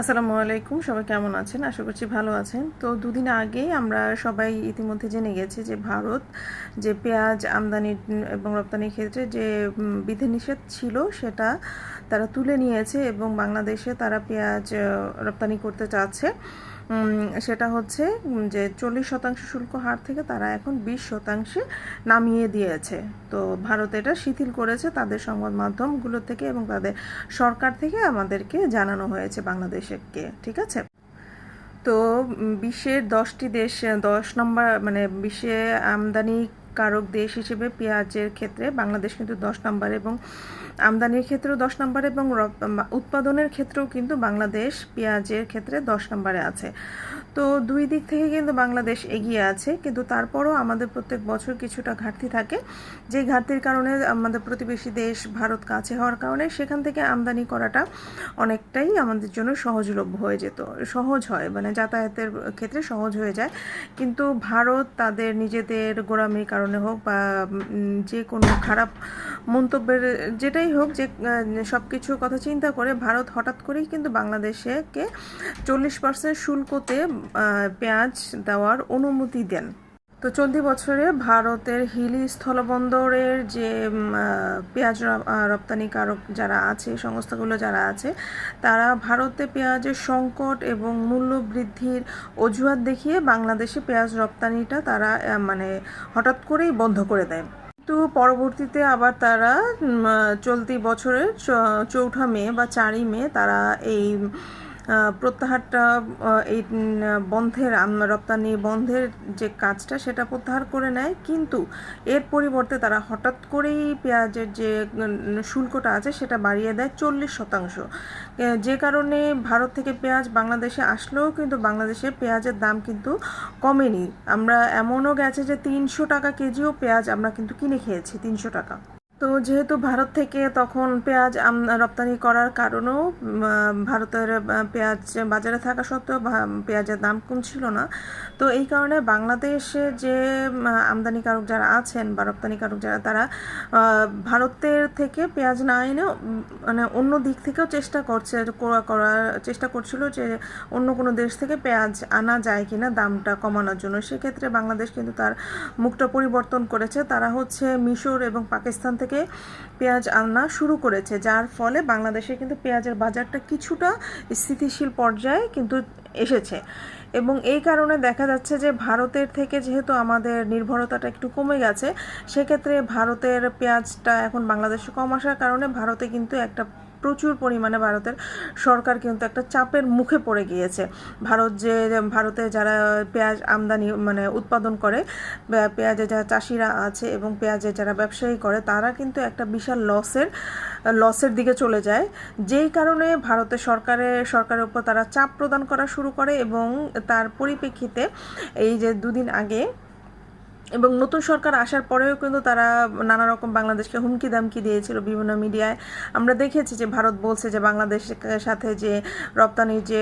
আসসালামু আলাইকুম, সবাই কেমন আছেন? আশা করছি ভালো আছেন। তো দুদিন আগে আমরা সবাই ইতিমধ্যে জেনে গেছি যে ভারত যে পেঁয়াজ আমদানি এবং রপ্তানির ক্ষেত্রে যে বিধিনিষেধ ছিল সেটা তারা তুলে নিয়েছে এবং বাংলাদেশে তারা পেঁয়াজ রপ্তানি করতে চাচ্ছে। সেটা হচ্ছে যে চল্লিশ শতাংশ শুল্ক হার থেকে তারা এখন বিশ শতাংশে নামিয়ে দিয়েছে। তো ভারত এটা শিথিল করেছে তাদের সংবাদ মাধ্যমগুলো থেকে এবং তাদের সরকার থেকে আমাদেরকে জানানো হয়েছে বাংলাদেশকে, ঠিক আছে? তো বিশ্বের দশটি দেশ, দশ নম্বর মানে বিশ্বে আমদানি কারক দেশ হিসেবে পেঁয়াজের ক্ষেত্রে বাংলাদেশ কিন্তু দশ নম্বর এবং আমদানির ক্ষেত্রেও দশ নম্বর এবং উৎপাদনের ক্ষেত্রেও কিন্তু বাংলাদেশ পেঁয়াজের ক্ষেত্রে দশ নম্বরে আছে। তো দুই দিক থেকে কিন্তু বাংলাদেশ এগিয়ে আছে, কিন্তু তারপরও আমাদের প্রত্যেক বছর কিছুটা ঘাটতি থাকে। যে ঘাটতির কারণে আমাদের প্রতিবেশী দেশ ভারত কাছে হওয়ার কারণে সেখান থেকে আমদানি করাটা অনেকটাই আমাদের জন্য সহজলভ্য হয়ে যেত, সহজ হয় মানে যাতায়াতের ক্ষেত্রে সহজ হয়ে যায়। কিন্তু ভারত তাদের নিজেদের গোড়ামির কারণে হোক বা যে কোনো খারাপ মন্তব্যের, যেটাই হোক, যে সব কিছুর কথা চিন্তা করে ভারত হঠাৎ করেই কিন্তু বাংলাদেশকে চল্লিশ পার্সেন্ট শুল্কতে পেঁয়াজ দেওয়ার অনুমতি দেন। তো চলতি বছরে ভারতের হিলি স্থলবন্দরের যে পেঁয়াজ রপ্তানিকারক যারা আছে, সংস্থাগুলো যারা আছে, তারা ভারতে পেঁয়াজের সংকট এবং মূল্য বৃদ্ধির অজুহাত দেখিয়ে বাংলাদেশে পেঁয়াজ রপ্তানিটা তারা মানে হঠাৎ করেই বন্ধ করে দেয়। কিন্তু পরবর্তীতে আবার তারা চলতি বছরের চৌঠা মে বা চারই মে তারা এই প্রত্যাহারটা এই বন্ধের রপ্তানি বন্ধের যে কাজটা সেটা প্রত্যাহার করে নেয়। কিন্তু এর পরিবর্তে তারা হঠাৎ করেই পেঁয়াজের যে শুল্কটা আছে সেটা বাড়িয়ে দেয় চল্লিশ শতাংশ। যে কারণে ভারত থেকে পেঁয়াজ বাংলাদেশে আসলেও কিন্তু বাংলাদেশে পেঁয়াজের দাম কিন্তু কমেনি। আমরা এমনও গেছে যে তিনশো টাকা কেজিও পেঁয়াজ আমরা কিন্তু কিনে খেয়েছি, তিনশো টাকা। তো যেহেতু ভারত থেকে তখন পেঁয়াজ রপ্তানি করার কারণেও ভারতের পেঁয়াজ বাজারে থাকা সত্ত্বেও পেঁয়াজের দাম কম ছিল না। তো এই কারণে বাংলাদেশে যে আমদানিকারক যারা আছেন বা রপ্তানিকারক যারা, তারা ভারতের থেকে পেঁয়াজ না এনে মানে অন্য দিক থেকেও চেষ্টা করছে করা- করার চেষ্টা করছিল যে অন্য কোনো দেশ থেকে পেঁয়াজ আনা যায় কিনা দামটা কমানোর জন্য। সেক্ষেত্রে বাংলাদেশ কিন্তু তার মুখটা পরিবর্তন করেছে। তারা হচ্ছে মিশর এবং পাকিস্তান থেকে পেঁয়াজ আনা শুরু করেছে, যার ফলে বাংলাদেশে কিন্তু পেঁয়াজের বাজারটা কিছুটা স্থিতিশীল পর্যায়ে কিন্তু এসেছে। এবং এই কারণে দেখা যাচ্ছে যে ভারতের থেকে যেহেতু আমাদের নির্ভরতাটা একটু কমে গেছে, সেক্ষেত্রে ভারতের পেঁয়াজটা এখন বাংলাদেশে কম আসার কারণে ভারতে কিন্তু একটা প্রচুর পরিমাণে ভারতের সরকার কিন্তু একটা চাপের মুখে পড়ে গিয়েছে। ভারত যে, ভারতে যারা পেঁয়াজ আমদানি মানে উৎপাদন করে, বা পেঁয়াজের যারা চাষিরা আছে এবং পেঁয়াজের যারা ব্যবসায়ী করে, তারা কিন্তু একটা বিশাল লসের লসের দিকে চলে যায়। যেই কারণে ভারতের সরকারের সরকারের উপর তারা চাপ প্রদান করা শুরু করে এবং তার পরিপ্রেক্ষিতে এই যে দুদিন আগে এবং নতুন সরকার আসার পরেও কিন্তু তারা নানা রকম বাংলাদেশকে হুমকি দামকি দিয়েছিল বিভিন্ন মিডিয়ায়। আমরা দেখেছি যে ভারত বলছে যে বাংলাদেশের সাথে যে রপ্তানির যে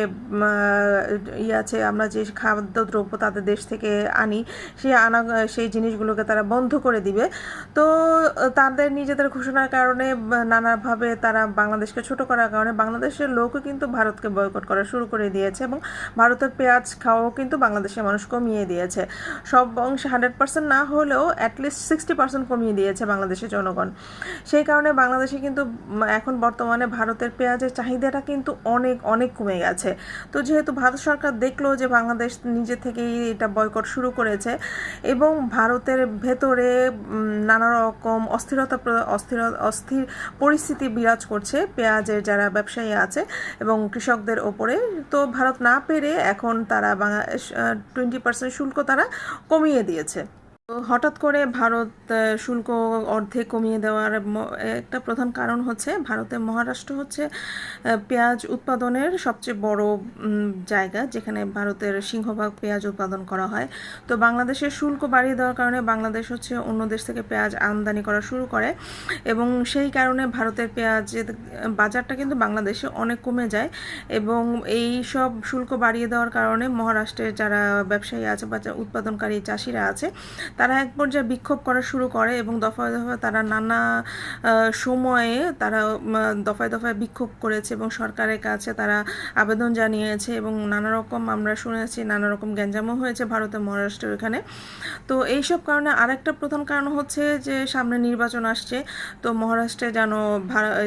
ইয়ে আছে, আমরা যে খাদ্যদ্রব্য তাদের দেশ থেকে আনি সেই আনা, সেই জিনিসগুলোকে তারা বন্ধ করে দিবে। তো, তাদের নিজেদের ঘোষণার কারণে নানাভাবে তারা বাংলাদেশকে ছোট করার কারণে বাংলাদেশের লোকও কিন্তু ভারতকে বয়কট করা শুরু করে দিয়েছে এবং ভারতের পেঁয়াজ খাওয়াও কিন্তু বাংলাদেশের মানুষ কমিয়ে দিয়েছে। সব অংশে হান্ড্রেড পার্সেন্ট না হলেও অ্যাটলিস্ট সিক্সটি পার্সেন্ট কমিয়ে দিয়েছে বাংলাদেশের জনগণ। সেই কারণে বাংলাদেশে কিন্তু এখন বর্তমানে ভারতের পেঁয়াজের চাহিদাটা কিন্তু অনেক অনেক কমে গেছে। তো যেহেতু ভারত সরকার দেখল যে বাংলাদেশ নিজে থেকেই এটা বয়কট শুরু করেছে এবং ভারতের ভেতরে নানা রকম অস্থিরতা অস্থির অস্থির পরিস্থিতি বিরাজ করছে পেঁয়াজের যারা ব্যবসায়ী আছে এবং কৃষকদের ওপরে। তো ভারত না পেরে এখন তারা টোয়েন্টি পার্সেন্ট শুল্ক তারা কমিয়ে দিয়েছে। হঠাৎ করে ভারত শুল্ক অর্ধেক কমিয়ে দেওয়ার একটা প্রধান কারণ হচ্ছে ভারতের মহারাষ্ট্র হচ্ছে পেঁয়াজ উৎপাদনের সবচেয়ে বড় জায়গা যেখানে ভারতের সিংহভাগ পেঁয়াজ উৎপাদন করা হয়। তো বাংলাদেশের শুল্ক বাড়িয়ে দেওয়ার কারণে বাংলাদেশ হচ্ছে অন্য দেশ থেকে পেঁয়াজ আমদানি করা শুরু করে এবং সেই কারণে ভারতের পেঁয়াজের বাজারটা কিন্তু বাংলাদেশে অনেক কমে যায় এবং এই সব শুল্ক বাড়িয়ে দেওয়ার কারণে মহারাষ্ট্রের যারা ব্যবসায়ী আছে বা উৎপাদনকারী চাষিরা আছে তারা এক পর্যায়ে বিক্ষোভ করা শুরু করে এবং দফায় দফায় তারা নানা সময়ে তারা দফায় দফায় বিক্ষোভ করেছে এবং সরকারের কাছে তারা আবেদন জানিয়েছে এবং নানা রকম আমরা শুনেছি নানা রকম গ্যাঞ্জামও হয়েছে ভারতের মহারাষ্ট্রের এখানে তো এইসব কারণে আরেকটা প্রধান কারণ হচ্ছে যে সামনে নির্বাচন আসছে, তো মহারাষ্ট্রে যেন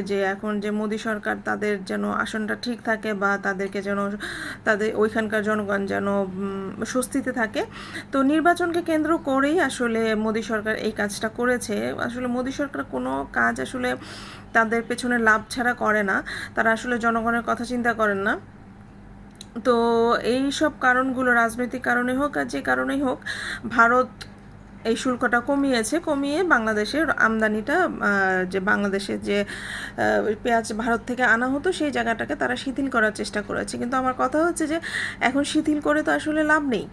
যে এখন যে মোদী সরকার তাদের যেন আসনটা ঠিক থাকে বা তাদেরকে যেন তাদের ওইখানকার জনগণ যেন স্বস্তিতে থাকে। তো নির্বাচনকে কেন্দ্র করেই আসলে মোদী সরকার এই কাজটা করেছে। আসলে মোদী সরকার কোনো কাজ আসলে তাদের পেছনে লাভ ছাড়া করে না। তারা আসলে জনগণের কথা চিন্তা করেন না। তো এই সব কারণগুলো, রাজনৈতিক কারণে হোক আর যে কারণেই হোক, ভারত এই শুল্কটা কমিয়েছে, কমিয়ে বাংলাদেশের আমদানিটা যে বাংলাদেশের যে পেঁয়াজ ভারত থেকে আনা হতো, সেই জায়গাটাকে তারা শিথিল করার চেষ্টা করেছে। কিন্তু আমার কথা হচ্ছে যে, এখন শিথিল করে তো আসলে লাভ নেই।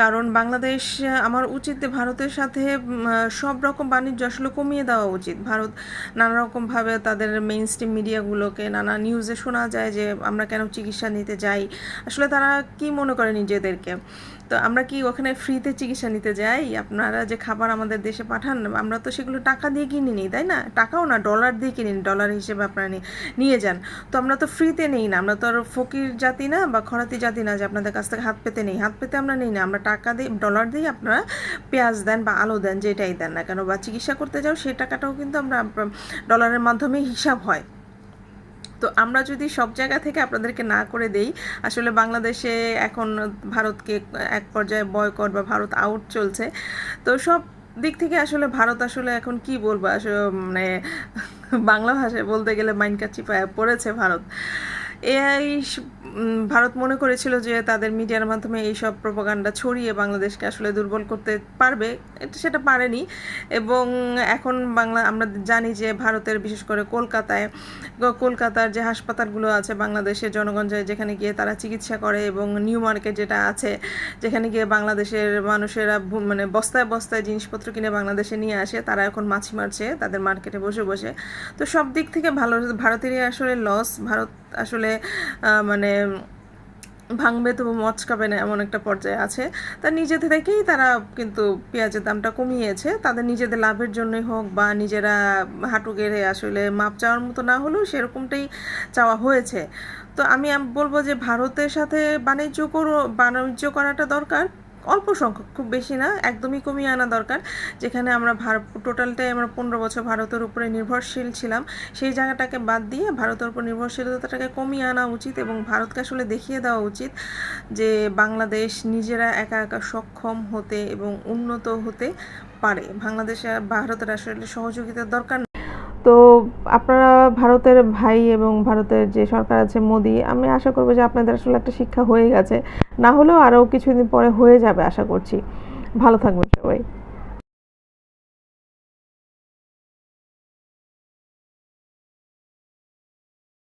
কারণ বাংলাদেশ, আমার উচিত ভারতের সাথে সব রকম বাণিজ্য আসলে কমিয়ে দেওয়া উচিত। ভারত নানা রকমভাবে তাদের মেইন স্ট্রিম মিডিয়াগুলোকে নানা নিউজে শোনা যায় যে, আমরা কেন চিকিৎসা নিতে যাই। আসলে তারা কি মনে করে নিজেদেরকে? তো আমরা কি ওখানে ফ্রিতে চিকিৎসা নিতে যাই? আপনারা যে খাবার আমাদের দেশে পাঠান, আমরা তো সেগুলো টাকা দিয়ে কিনে নিই, তাই না? টাকাও না ডলার দিয়ে কিনে নিই ডলার হিসেবে আপনারা নিয়ে যান। তো আমরা তো ফ্রিতে নেই না, আমরা তো আর ফকির জাতি না বা খরাতি জাতি না যে আপনাদের কাছ থেকে হাত পেতে নেই। হাত পেতে আমরা নেই না, আমরা টাকা দিয়ে ডলার দিয়ে আপনারা পেঁয়াজ দেন বা আলু দেন, যেটাই দেন না কেন বা চিকিৎসা করতে যাও, সেই টাকাটাও কিন্তু আমরা ডলারের মাধ্যমে হিসাব হয়। তো আমরা যদি সব জায়গা থেকে আপনাদেরকে না করে দেই আসলে বাংলাদেশে এখন ভারতকে এক পর্যায়ে বয়কট বা ভারত আউট চলছে। তো সব দিক থেকে আসলে ভারত আসলে এখন কি বলব? আসলে মানে বাংলা ভাষায় বলতে গেলে মাইনকা চিপায় পড়েছে ভারত। উম, ভারত মনে করেছিল যে তাদের মিডিয়ার মাধ্যমে এই সব প্রপাগান্ডা ছড়িয়ে বাংলাদেশকে আসলে দুর্বল করতে পারবে, এটা সেটা পারেনি। এবং এখন বাংলা, আমরা জানি যে ভারতের বিশেষ করে কলকাতায় কলকাতার যে হাসপাতালগুলো আছে বাংলাদেশের জনগণ যেখানে গিয়ে তারা চিকিৎসা করে এবং নিউ মার্কেট যেটা আছে, যেখানে গিয়ে বাংলাদেশের মানুষেরা মানে বস্তায় বস্তায় জিনিসপত্র কিনে বাংলাদেশে নিয়ে আসে, তারা এখন মাছি মারছে, তাদের মার্কেটে বসে বসে। তো সব দিক থেকে ভালো, ভারতেরই আসলে লস ভারত আসলে মানে ভাঙবে তবু মচকাবে না এমন একটা পর্যায়ে আছে। তা নিজেদের থেকেই তারা কিন্তু পেঁয়াজের দামটা কমিয়েছে। তাদের নিজেদের লাভের জন্যই হোক বা নিজেরা হাঁটু গেড়ে আসলে মাপ চাওয়ার মতো না হলেও সেরকমটাই চাওয়া হয়েছে। তো আমি, বলব যে ভারতের সাথে বাণিজ্য করো, বাণিজ্য করাটা দরকার। অল্প সংখ্যক, খুব বেশি না, একদমই কমিয়ে আনা দরকার। যেখানে আমরা ভারত টোটালটাই আমরা পনেরো বছর ভারতের উপরে নির্ভরশীল ছিলাম। সেই জায়গাটাকে বাদ দিয়ে ভারতের উপর নির্ভরশীলতাটাকে কমিয়ে আনা উচিত এবং ভারতকে আসলে দেখিয়ে দেওয়া উচিত যে বাংলাদেশ নিজেরা একা একা সক্ষম হতে এবং উন্নত হতে পারে। বাংলাদেশে ভারতের আসলে সহযোগিতার দরকার তো আপনারা ভারতের ভাই এবং ভারতের যে সরকার আছে মোদি, আমি আশা করব যে আপনাদের আসলে একটা শিক্ষা হয়ে গেছে। না হলেও আরও কিছুদিন পরে হয়ে যাবে, আশা করছি। ভালো থাকবেন সবাই।